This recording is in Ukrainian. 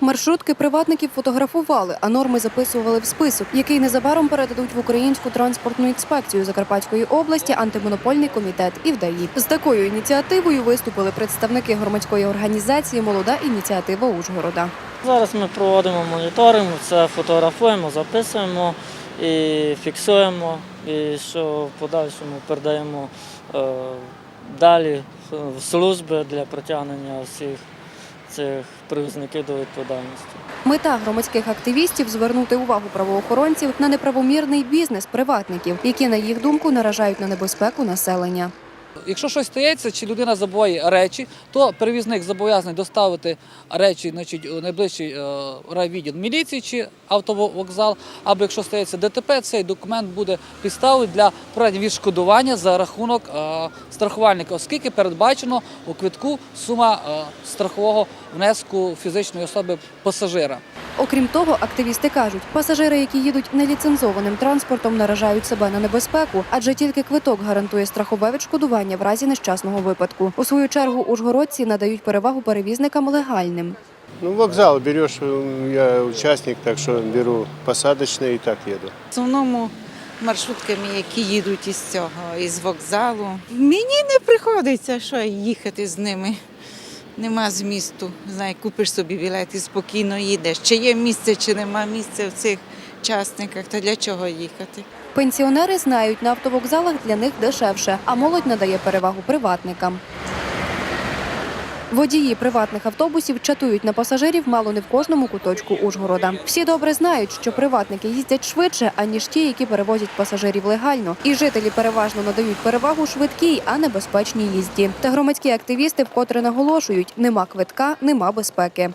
Маршрутки приватників фотографували, а норми записували в список, який незабаром передадуть в Українську транспортну інспекцію Закарпатської області, антимонопольний комітет і ВДАІ. З такою ініціативою виступили представники громадської організації Молода ініціатива Ужгорода. Зараз ми проводимо моніторинг, це фотографуємо, записуємо і фіксуємо, і що в подальшому передаємо е, далі в служби для притягнення всіх цих привізників до відповідальності. Мета громадських активістів звернути увагу правоохоронців на неправомірний бізнес приватників, які, на їх думку, наражають на небезпеку населення. Якщо щось стається, чи людина забуває речі, то перевізник зобов'язаний доставити речі значить, у найближчий е, райвідділ міліції чи автовокзал. Або якщо стається ДТП, цей документ буде підставою для проведення відшкодування за рахунок е, страхувальника, оскільки передбачено у квитку сума е, страхового внеску фізичної особи пасажира. Окрім того, активісти кажуть, пасажири, які їдуть неліцензованим транспортом, наражають себе на небезпеку, адже тільки квиток гарантує страхове відшкодування в разі нещасного випадку. У свою чергу ужгородці надають перевагу перевізникам легальним. Ну, вокзал берешь, я участник, так что беру посадочный и так еду. В основному маршрутками, які їдуть із цього, із вокзалу. Мені не приходиться що їхати з ними. Нема змісту. Знає, купиш собі білет і спокійно їдеш. Чи є місце, чи нема місця в цих частниках, то для чого їхати? Пенсіонери знають, на автовокзалах для них дешевше, а молодь надає перевагу приватникам. Водії приватних автобусів чатують на пасажирів мало не в кожному куточку Ужгорода. Всі добре знають, що приватники їздять швидше, аніж ті, які перевозять пасажирів легально. І жителі переважно надають перевагу швидкій, а не безпечній їзді. Та громадські активісти вкотре наголошують: нема квитка, нема безпеки.